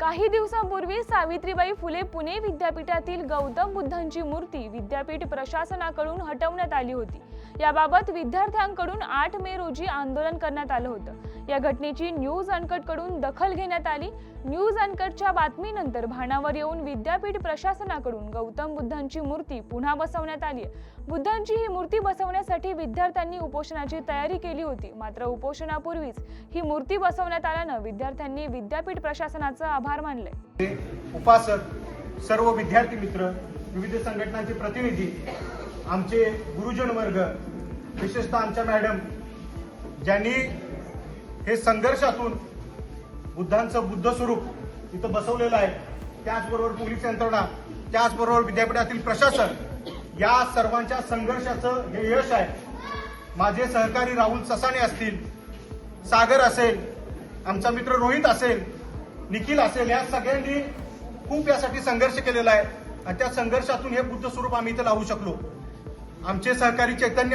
काही दिवसांपूर्वी सावित्रीबाई फुले पुणे विद्यापीठातील गौतम बुद्धांची मूर्ती विद्यापीठ प्रशासनाकडून हटवण्यात आली होती. याबाबत विद्यार्थ्यांकडून आठ मे रोजी आंदोलन करण्यात आलं होतं. या घटनेची न्यूज अनकटकडून दखल घेण्यात आली. न्यूज अनकटच्या बातमीनंतर भानावर येऊन विद्यापीठ प्रशासनाकडून गौतम बुद्धांची मूर्ती पुन्हा बसवण्यात आली बुद्धांची ही मूर्ती बसवण्यासाठी विद्यार्थ्यांनी उपोषणाची तयारी केली होती. मात्र उपोषणापूर्वीच ही मूर्ती बसवण्यात आल्यानं विद्यार्थ्यांनी विद्यापीठ प्रशासनाचं आभार मानले. उपासक सर्व विद्यार्थी मित्र विविध संघटनांचे प्रतिनिधी आमचे गुरुजन वर्ग विशेषतः आमच्या मॅडम ज्यांनी हे संघर्षातून बुद्धांचं बुद्ध स्वरूप इथं बसवलेलं आहे. त्याचबरोबर पोलीस यंत्रणा त्याचबरोबर विद्यापीठातील प्रशासन या सर्वांच्या संघर्षाचं हे यश आहे. माझे सहकारी राहुल ससाणे असतील सागर असेल आमचा मित्र रोहित असेल निखिल असेल या सगळ्यांनी खूप यासाठी संघर्ष केलेला आहे. आणि त्या संघर्षातून हे बुद्ध स्वरूप आम्ही इथं लावू शकलो. आमचे सहकारी चैतन्य